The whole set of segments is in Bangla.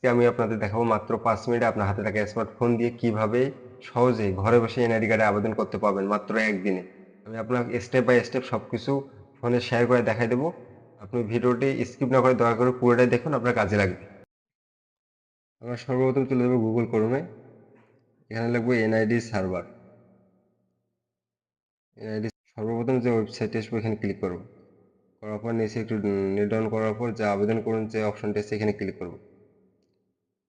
আজকে আমি আপনাদের দেখাবো মাত্র পাঁচ মিনিটে আপনার হাতে থাকা স্মার্টফোন দিয়ে কীভাবে সহজেই ঘরে বসে এনআইডি কার্ডে আবেদন করতে পারবেন মাত্র একদিনে। আমি আপনার স্টেপ বাই স্টেপ সবকিছু ফোনে শেয়ার করে দেখাই দেবো। আপনি ভিডিওটি স্কিপ না করে দয়া করে পুরোটাই দেখুন, আপনার কাজে লাগবে। আমরা সর্বপ্রথম চলে যাব গুগল ক্রোমে এখানে লিখব এনআইডি সার্ভার এনআইডি সর্বপ্রথম যে ওয়েবসাইটে আসব, এখানে ক্লিক করব। করার পর নিচে একটু ডাউন করার পর যে আবেদন করুন, যে অপশনটি আছে, এখানে ক্লিক করব।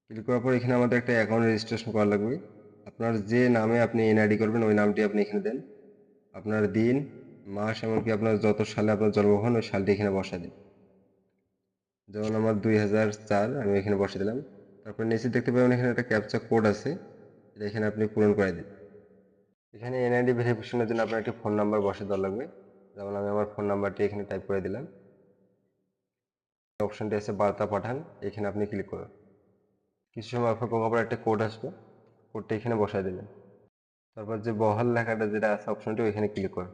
ক্লিক করার পর এখানে আমাদের একটা অ্যাকাউন্ট রেজিস্ট্রেশন করা লাগবে। আপনার যে নামে আপনি এনআইডি করবেন, ওই নামটি আপনি এখানে দেন। আপনার দিন, মাস, এমনকি আপনার যত সালে আপনার জন্ম হন ওই সালটি এখানে বসা দিন। যেমন আমার দুই হাজার চার, আমি এখানে বসে দিলাম। তারপর নিচে দেখতে পাবেন এখানে একটা ক্যাপচা কোড আছে। এটা এখানে আপনি পূরণ করে দিন। এখানে এনআইডি ভেরিফিকেশনের জন্য আপনার একটি ফোন নাম্বার বসে দেওয়া লাগবে। যেমন আমি আমার ফোন নাম্বারটি এখানে টাইপ করে দিলাম। অপশনটি আছে বার্তা পাঠান। এখানে আপনি ক্লিক করুন। কিছু সময় অপেক্ষা করার একটা কোড আসবে। কোডটা এখানে বসায় দিলেন তারপর যে বহাল লেখাটা যেটা আছে অপশনটি ওইখানে ক্লিক করুন।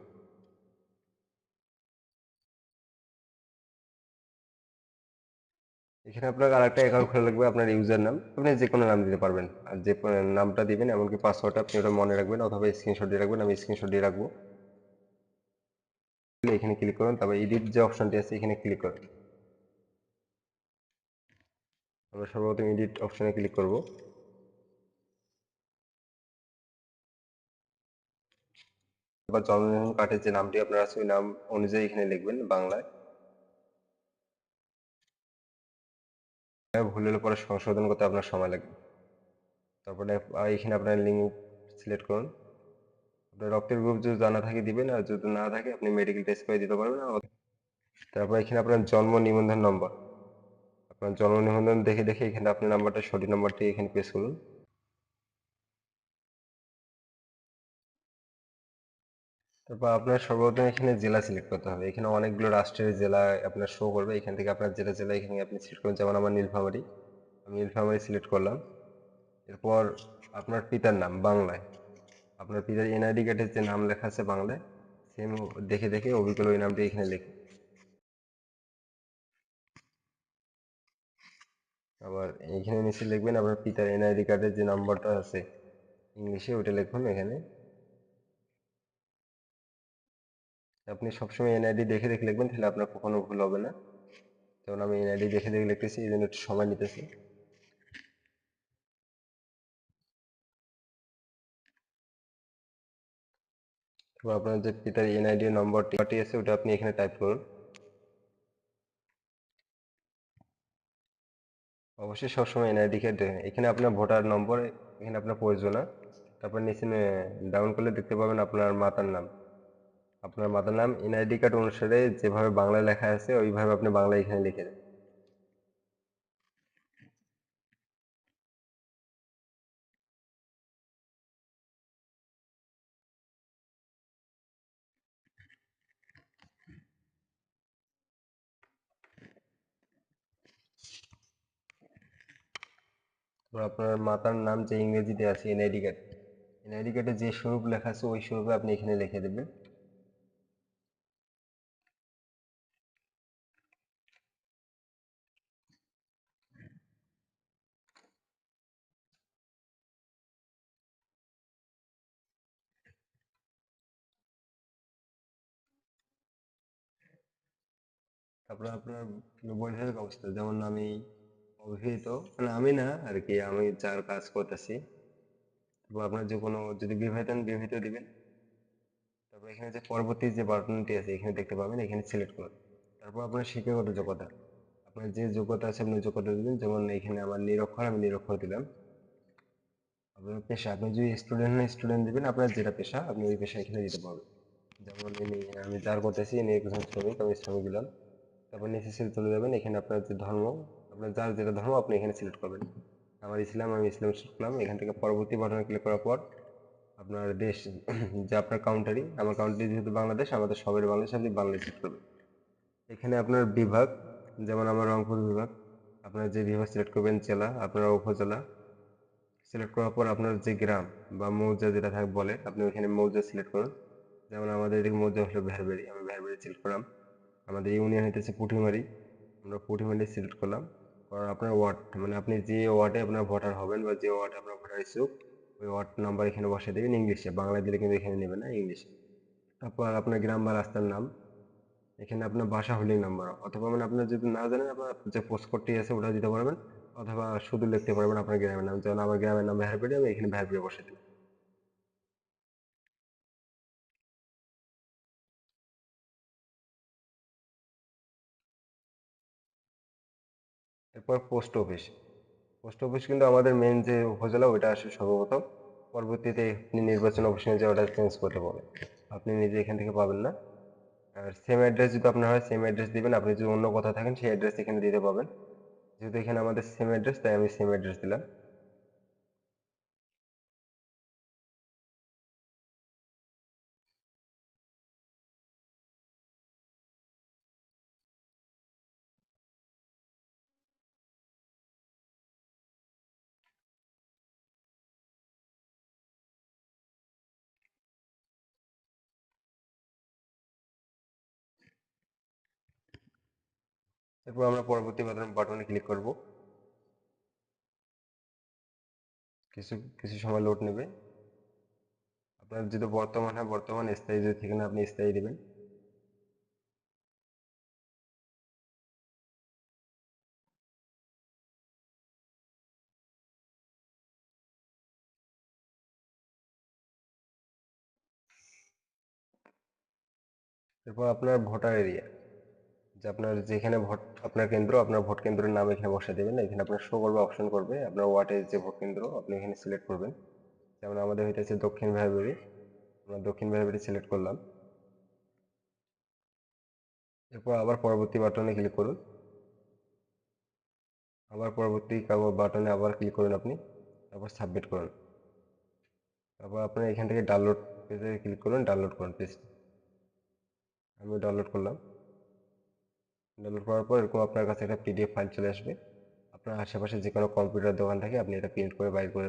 এখানে আপনার আরেকটা অ্যাকাউন্ট খোলা লাগবে আপনার ইউজার নাম আপনি যে কোনো নাম দিতে পারবেন। আর যে নামটা দিবেন, এমনকি পাসওয়ার্ডটা আপনি ওটা মনে রাখবেন, অথবা স্ক্রিনশট দিয়ে রাখবেন, আমি স্ক্রিনশট দিয়ে রাখব। এখানে ক্লিক করুন, তারপর এডিট যে অপশনটি আছে, এখানে ক্লিক করুন। আমরা সর্বপ্রথম এডিট অপশনে ক্লিক করব। বা জন্মদিন কার্ডের যে নামটি আপনার আছে, ওই নাম অনুযায়ী এখানে লিখবেন বাংলায়। ভুল হলে পরে সংশোধন করতে আপনার সময় লাগবে। তারপরে এখানে আপনার লিঙ্ক সিলেক্ট করুন। আপনার রক্তের গ্রুপ যদি জানা থাকে দিবেন, আর যদি না থাকে, আপনি মেডিকেল টেস্ট করে দিতে পারবেন। তারপর এখানে আপনার জন্ম নিবন্ধন নম্বর আপনার জন্ম নিবন্ধন দেখে দেখে এখানে আপনার নাম্বারটা, সঠিক নাম্বারটি এখানে প্রেস করুন। তারপর আপনার সর্বপ্রথম এখানে জেলা সিলেক্ট করতে হবে। এখানে অনেকগুলো রাষ্ট্রের জেলা আপনার শো করবে। এখান থেকে আপনার জেলা জেলা এখানে আপনি সিলেক্ট করুন। যেমন আমার নীলফামারি। আমি নীলফামারি সিলেক্ট করলাম। এরপর আপনার পিতার নাম, বাংলায়। আপনার পিতার এনআইডি কার্ডের যে নাম লেখা আছে বাংলায় সেম দেখে দেখে অবিকল ওই নামটি এখানে লিখুন। আবার এখানে নিচে লিখবেন আপনার পিতার এনআইডি কার্ডের যে নাম্বারটা আছে, ইংলিশে ওইটা লিখুন এখানে। আপনি সবসময় এনআইডি দেখে দেখে লিখবেন, তাহলে আপনার কখনো ভুল হবে না। যেমন আমি এনআইডি দেখে দেখে লিখতেছি, এই জন্য একটু সময় নিতেছি। আপনার যে পিতার এনআইডি নম্বরটি আছে, ওটা আপনি এখানে টাইপ করুন। অবশ্যই সবসময় এনআইডি কার্ড এখানে আপনার ভোটার নম্বর, এখানে আপনার প্রয়োজন। না তারপর নিচে ডাউন করলে দেখতে পাবেন আপনার মাতার নাম। আপনার মাতার নাম এনআইডি কার্ড অনুসারে যেভাবে বাংলায় লেখা আছে, ওইভাবে আপনি বাংলায় এখানে লিখে দেন। আপনার মাতার নাম যে ইংরেজিতে আছে এনআইডি কার্ড এনআইডি কার্ডে যে স্বরূপ লেখা আছে, ওই স্বরূপে আপনি এখানে লিখে দেবেন। তারপরে আপনার বৈবাহিক অবস্থা, যেমন আমি অবিবাহিত মানে আমি না আর কি আমি যার কাজ করতেছি। তারপর আপনার যে কোনো যদি বিবাহিত বিবাহিত দিবেন। তারপর এখানে যে পরবর্তী যে বাটনটি আছে, এখানে দেখতে পাবেন, এখানে সিলেক্ট করুন। তারপর আপনার শিক্ষাগত যোগ্যতা। আপনার যে যোগ্যতা আছে, আপনি যোগ্যতা দিবেন। যেমন এখানে আমার নিরক্ষর, আমি নিরক্ষর দিলাম। আপনার পেশা, আপনি যদি স্টুডেন্ট না স্টুডেন্ট দিবেন, আপনার যেটা পেশা, আপনি ওই পেশা এখানে দিতে পারবেন। যেমন আমি যার করতেছি ইনি একজন শ্রমিক, আমি শ্রমিক দিলাম। তারপর নিচে চলে যাবেন। এখানে আপনার যে ধর্ম আপনার যার যেটা ধর্ম, আপনি এখানে সিলেক্ট করবেন। আমার ইসলাম, আমি ইসলাম সিলেক্ট করলাম এখান থেকে পরবর্তী বাটনে ক্লিক করার পর আপনার দেশ, যে আপনার কাউন্টারি আমার কাউন্টারি যেহেতু বাংলাদেশ, আমাদের সবের বাংলাদেশ, আপনি বাংলাদেশ সিলেক্ট করবেন। এখানে আপনার বিভাগ, যেমন আমার রংপুর বিভাগ, আপনার যে বিভাগ সিলেক্ট করবেন, জেলা, আপনার উপজেলা সিলেক্ট করার পর আপনার যে গ্রাম বা মৌজা যেটা থাকে বলে, আপনি ওইখানে মৌজা সিলেক্ট করুন। যেমন আমাদের এদিকে মৌজা হলো ভেরবেরি, আমি ভেরবেরি সিলেক্ট করলাম আমাদের ইউনিয়ন হইতেছে পুঁটিমারি আমরা পুঁটিমারি সিলেক্ট করলাম। আপনার ওয়ার্ড মানে আপনি যে ওয়ার্ডে আপনার ভোটার হবেন বা যে ওয়ার্ডে আপনার ভোটার ইচ্ছুক ওই ওয়ার্ড নাম্বার এখানে বসিয়ে দেবেন ইংলিশে। বাংলা দিলে কিন্তু এখানে নেবে না, ইংলিশে। তারপর আপনার গ্রাম বা রাস্তার নাম, এখানে আপনার বাসা হোল্ডিং নাম্বার অথবা মানে আপনার যদি না জানেন, আপনার যে পোস্ট কোডটি আছে ওটা দিতে পারবেন, অথবা শুধু লিখতে পারবেন আপনার গ্রামের নাম। যেমন আমার গ্রামের নাম মেহেরপুরি আমি এখানে মেহেরপুরি বসে দিলাম এরপর পোস্ট অফিস পোস্ট অফিস কিন্তু আমাদের মেন যে উপজেলা, ওইটা আসে সর্বপ্রথম। পরবর্তীতে আপনি নির্বাচন অফিসে যে ওটা চেঞ্জ করতে পারবেন। আপনি নিজে এখান থেকে পাবেন না। আর সেম অ্যাড্রেস যদি আপনার হয় সেম অ্যাড্রেস দিবেন। আপনি যদি অন্য কোথাও থাকেন, সেই অ্যাড্রেস এখানে দিতে পাবেন যেহেতু এখানে আমাদের সেম অ্যাড্রেস তাই আমি সেম অ্যাড্রেস দিলাম। এরপর আমরা পরবর্তী বাটন ক্লিক করব। কিছু কিছু সময় লোড নেবে। আপনার যদি বর্তমান হয়, বর্তমান স্থায়ী যদি থাকে ঠিকানা আপনি স্থায়ী দিবেন। এরপর আপনার ভোটার এরিয়া যে আপনার যেখানে ভোট, আপনার কেন্দ্র, আপনার ভোট কেন্দ্রের নাম এখানে বসে দেবেন এখানে আপনার শো করবে অপশন করবে। আপনার ওয়ার্ডের যে ভোট কেন্দ্র, আপনি এখানে সিলেক্ট করবেন। যেমন আমাদের হইতেছে দক্ষিণ ভাইবুড়ি আমরা দক্ষিণ ভাইবুড়ি সিলেক্ট করলাম। এরপর আবার পরবর্তী বাটনে ক্লিক করুন। আবার পরবর্তী বাটনে আবার ক্লিক করুন আপনি। তারপর সাবমিট করুন। তারপর আপনার এখান থেকে ডাউনলোড পেজে ক্লিক করুন ডাউনলোড করুন পেজটা আমি ডাউনলোড করলাম। ডাউনলোড করার পর এরকম আপনার কাছে একটা পিডিএফ ফাইল চলে আসবে। আপনার আশেপাশে যে কোনো কম্পিউটার দোকান থেকে আপনি এটা প্রিন্ট করে বাইর করে